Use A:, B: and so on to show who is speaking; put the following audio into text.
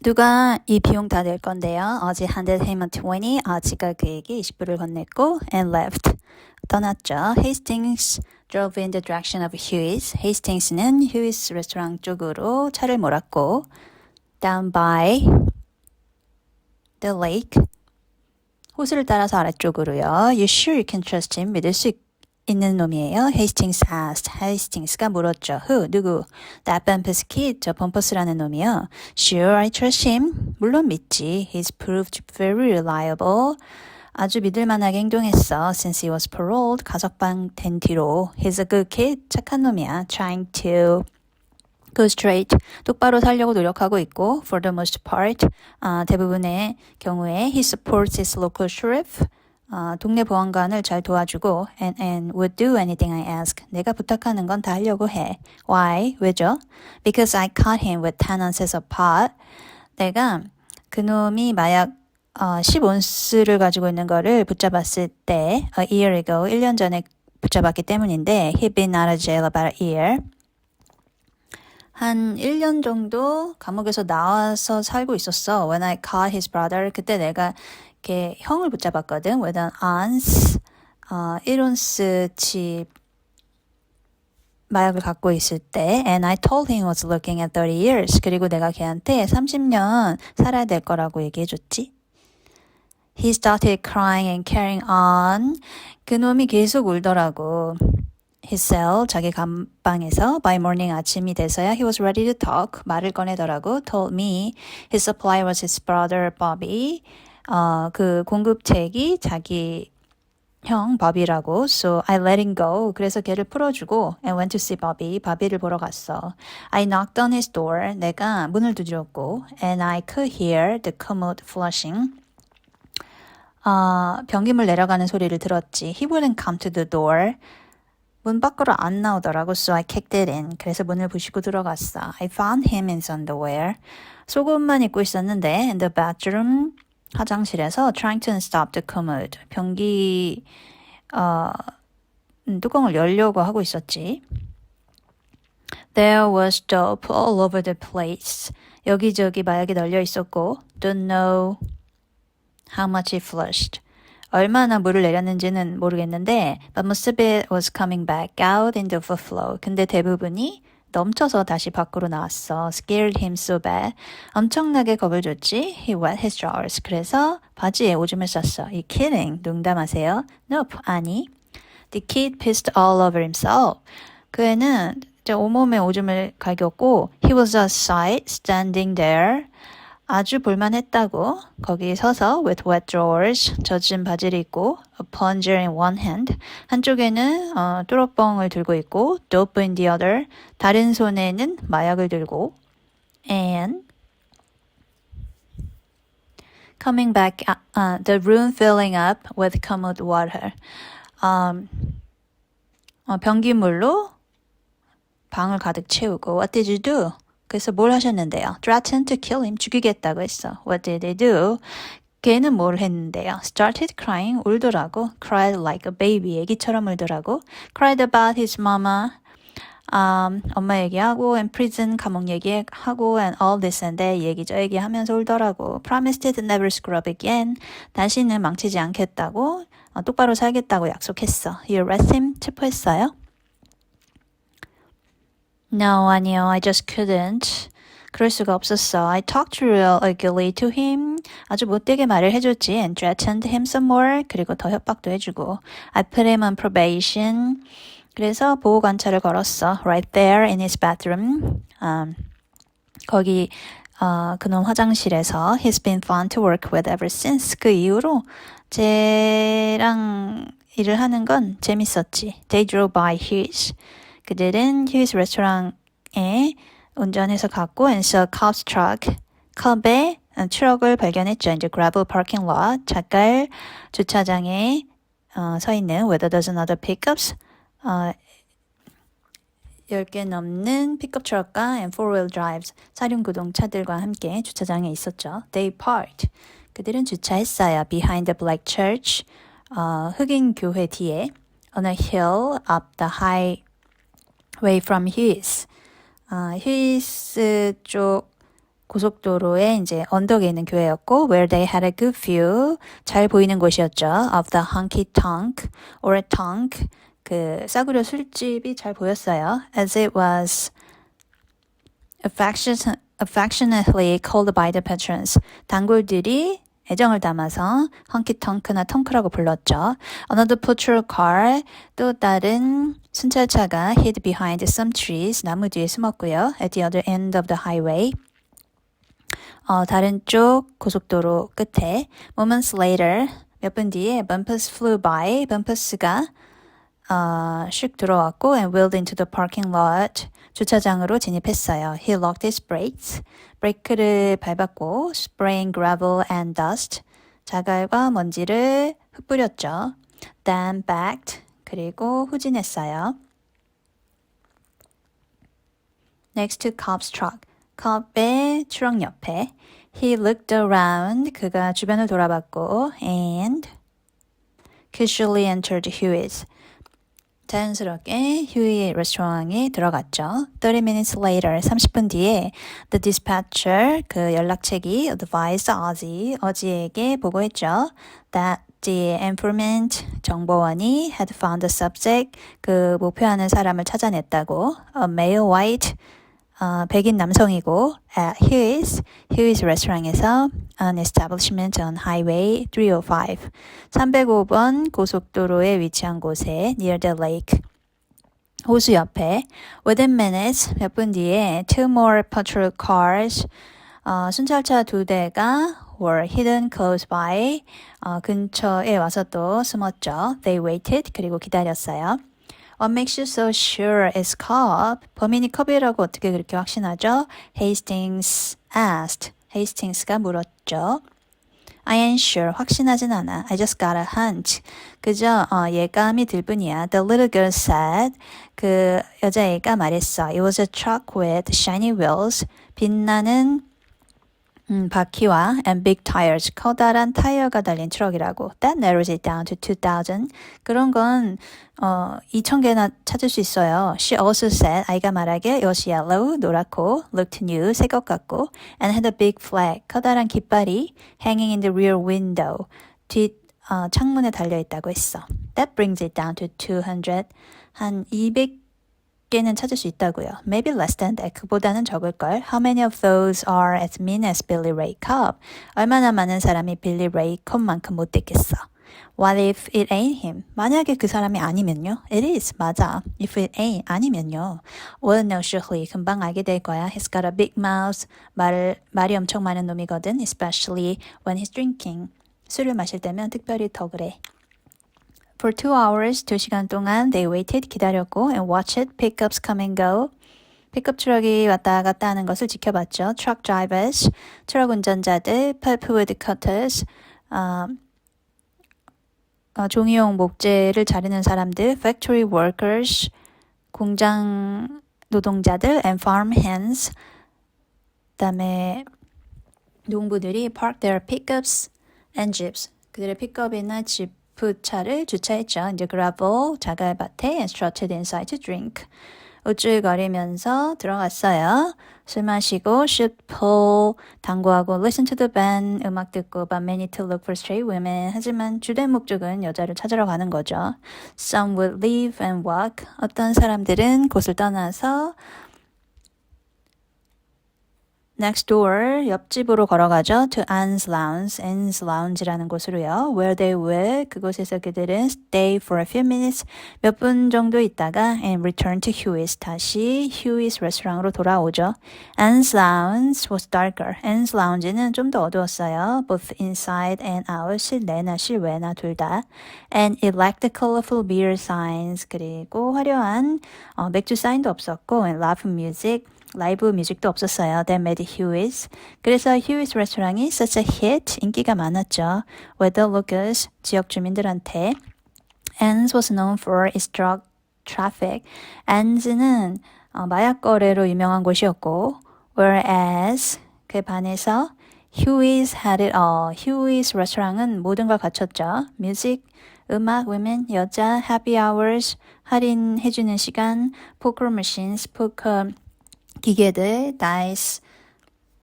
A: 누가 이 비용 다 낼 건데요. 어제 him a 20, 아지가 그에게 20불을 건넸고 and left. 떠났죠. Hastings drove in the direction of Hugh's. Hastings는 Hugh's 레스토랑 쪽으로 차를 몰았고 down by the lake. 호수를 따라서 아래쪽으로요. You sure you can trust him? 믿을 수 있, 있는 놈이에요. Hastings asked. Hastings가 물었죠. Who? 누구? That Bumpus kid. 저 범퍼스라는 놈이요. Sure, I trust him. 물론 믿지. He's proved very reliable. 아주 믿을만하게 행동했어. Since he was paroled. 가석방 된 뒤로. He's a good kid. 착한 놈이야. Trying to go straight. 똑바로 살려고 노력하고 있고, for the most part, 아, 대부분의 경우에 he supports his local sheriff. 아, 동네 보안관을 잘 도와주고 and, and would do anything I ask. 내가 부탁하는 건 다 하려고 해. Why? 왜죠? Because I caught him with 10 ounces of pot. 내가 그놈이 마약 어, 10온스를 가지고 있는 거를 붙잡았을 때 a year ago, 1년 전에 붙잡았기 때문인데 he'd been out of jail about a year. 한 1년 정도 감옥에서 나와서 살고 있었어. When I caught his brother, 그때 내가 이렇게 형을 붙잡았거든. With an ounce, 어, 1온스치 마약을 갖고 있을 때 and I told him was looking at 30 years. 그리고 내가 걔한테 30년 살아야 될 거라고 얘기해 줬지. He started crying and carrying on. 그놈이 계속 울더라고. His cell, 자기 감방에서 by morning 아침이 돼서야 he was ready to talk. 말을 꺼내더라고. Told me his supplier was his brother Bobby. 어, 그 공급책이 자기 형 버비라고. So I let him go. 그래서 걔를 풀어주고 and went to see Bobby. 바비를 보러 갔어. I knocked on his door. 내가 문을 두드렸고 and I could hear the commode flushing. 어, 변기물 내려가는 소리를 들었지. He wouldn't come to the door. 문 밖으로 안 나오더라고. So I kicked it in. 그래서 문을 부시고 들어갔어. I found him in his underwear. 속옷만 입고 있었는데 in the bathroom 화장실에서 trying to stop the commode. 변기 어, 음, 뚜껑을 열려고 하고 있었지. There was dope all over the place. 여기저기 마약이 널려 있었고 don't know how much he flushed. 얼마나 물을 내렸는지는 모르겠는데 but most of it was coming back out in the overflow. 근데 대부분이 넘쳐서 다시 밖으로 나왔어. Scared him so bad. 엄청나게 겁을 줬지. He wet his drawers. 그래서 바지에 오줌을 쌌어. You kidding? 농담하세요? Nope. 아니. The kid pissed all over himself. 그 애는 온몸에 오줌을 갈겼고 he was a sight standing there. 아주 볼만했다고 거기 서서 with wet drawers 젖은 바지를 입고 a plunger in one hand 한쪽에는 어, 뚜러뻥을 들고 있고 dope in the other 다른 손에는 마약을 들고 and coming back uh, uh, the room filling up with commode water um, 어, 변기물로 방을 가득 채우고 what did you do? 그래서 뭘 하셨는데요? Threatened to kill him. 죽이겠다고 했어. What did they do? 걔는 뭘 했는데요? Started crying. 울더라고. Cried like a baby. 애기처럼 울더라고. Cried about his mama. Um, 엄마 얘기하고 and prison 감옥 얘기하고 and all this and that 얘기 저 얘기하면서 울더라고. Promised to never screw up again. 다시는 망치지 않겠다고 어, 똑바로 살겠다고 약속했어. You arrest him? 체포했어요? No, 아니요. I just couldn't. 그럴 수가 없었어. I talked real ugly to him. 아주 못되게 말을 해줬지. And threatened him some more. 그리고 더 협박도 해주고. I put him on probation. 그래서 보호 관찰을 걸었어. Right there in his bathroom. Um, 거기 어, 그놈 화장실에서 He's been fun to work with ever since. 그 이후로 쟤랑 일을 하는 건 재밌었지. They drove by his. 그들은 휴이스 레스토랑에 운전해서 갔고 and saw cop's truck. 컵에 트럭을 발견했죠. 이제 gravel parking lot, 작갈 주차장에 어, 서 있는 with a dozen other pickups. 어, 10개 넘는 픽업 트럭과 and four-wheel drives, 사륜구동차들과 함께 주차장에 있었죠. They parked. 그들은 주차했어요. Behind the black church, 어, 흑인 교회 뒤에 on a hill up the high way from Hughes. 아, 휴이스 쪽 고속도로에 이제 언덕에 있는 교회였고 where they had a good view 잘 보이는 곳이었죠 of the honky tonk or tonk 그 싸구려 술집이 잘 보였어요 as it was affection, affectionately called by the patrons 단골들이 애정을 담아서 tonk나 ton크라고 불렀죠. Another patrol car 또 다른 순찰차가 hid behind some trees 나무 뒤에 숨었고요. At the other end of the highway 어, 다른 쪽 고속도로 끝에 moments later 몇 분 뒤에 bumpers flew by bumpus가 어, 슉 들어왔고 and wheeled into the parking lot 주차장으로 진입했어요. He locked his brakes 브레이크를 밟았고 spraying gravel and dust 자갈과 먼지를 흩뿌렸죠. Then backed 그리고 후진했어요. Next to cop's truck 컵의 트럭 옆에 He looked around. 그가 주변을 돌아봤고 and casually entered Huey's. 자연스럽게 휴이의 레스토랑에 들어갔죠. 30 minutes later, 30분 뒤에 the dispatcher, 그 연락책이 advised Ozzy, 어지에게 보고했죠. that the informant, 정보원이 had found the subject, 그 목표하는 사람을 찾아냈다고. a male white, 어, 백인 남성이고 at Huey's, Huey's 레스토랑에서 an establishment on Highway 305, 305번 고속도로에 위치한 곳에 near the lake, 호수 옆에 within minutes 몇 분 뒤에 two more patrol cars 어, 순찰차 두 대가 were hidden close by 어, 근처에 와서 또 숨었죠. They waited 그리고 기다렸어요. What makes you so sure it's Cobb? 범인이 컵이라고 어떻게 그렇게 확신하죠? Hastings asked. Hastings가 물었죠. I ain't sure. 확신하진 않아. I just got a hunch. 그저 어, 예감이 들 뿐이야. The little girl said. 그 여자애가 말했어. It was a truck with shiny wheels. 빛나는 음, 바퀴와 and big tires, 커다란 타이어가 달린 트럭이라고. That narrows it down to 2,000. 그런 건 어, 2,000개나 찾을 수 있어요. She also said, 아이가 말하길, it was yellow, 노랗고, looked new, 새 것 같고, and had a big flag, 커다란 깃발이 hanging in the rear window, 뒷 어, 창문에 달려 있다고 했어. That brings it down to 200. 한 200. 개는 찾을 수 있다고요. Maybe less than that. 그보다는 적을 걸. How many of those are as mean as Billy Ray Cobb? 얼마나 많은 사람이 빌리 레이 컵만큼 못됐겠어. What if it ain't him? 만약에 그 사람이 아니면요? It is. 맞아. If it ain't 아니면요. Well, no, surely. 금방 알게 될 거야. He's got a big mouth. 말, 말이 엄청 많은 놈이거든. Especially when he's drinking. 술을 마실 때면 특별히 더 그래. For two hours, 두 시간 동안 they waited, 기다렸고 and watched pickups come and go. 픽업 트럭이 왔다 갔다 하는 것을 지켜봤죠. Truck drivers, 트럭 운전자들, pulpwood cutters, 어, 어, 종이용 목재를 자르는 사람들, factory workers, 공장 노동자들, and farm hands, 그다음에 농부들이 park their pickups and jeeps. 그들의 픽업이나 지프차를 주차했죠. The gravel, 자갈밭에 strutted inside to drink. 우쭐거리면서 들어갔어요. 술 마시고 should pull 당구하고 listen to the band 음악 듣고 but many to look for stray women 하지만 주된 목적은 여자를 찾으러 가는 거죠. Some would leave and walk 어떤 사람들은 곳을 떠나서 next door 옆집으로 걸어가죠. to Anne's Lounge, Anne's Lounge라는 곳으로요. Where they would 그곳에서 그들은 stay for a few minutes 몇 분 정도 있다가 and return to Huey's 다시 Huey's 레스토랑으로 돌아오죠. Anne's Lounge was darker. Anne's Lounge는 좀 더 어두웠어요. Both inside and out 실내나 실외나 둘 다. And it lacked the colorful beer signs 그리고 화려한 어, 맥주 사인도 없었고 and live music 라이브 뮤직도 없었어요. That made Huey's. 그래서 Huey's 레스토랑이 such a hit, 인기가 많았죠. With the locals, 지역 주민들한테. Anne's was known for its drug traffic. Anne's는 어, 마약 거래로 유명한 곳이었고, whereas 그에 반해서 Huey's had it all. Huey's 레스토랑은 모든 걸 갖췄죠. 뮤직, 음악, women, 여자, happy hours, 할인해주는 시간, poker machines, 포커 기계들, dice,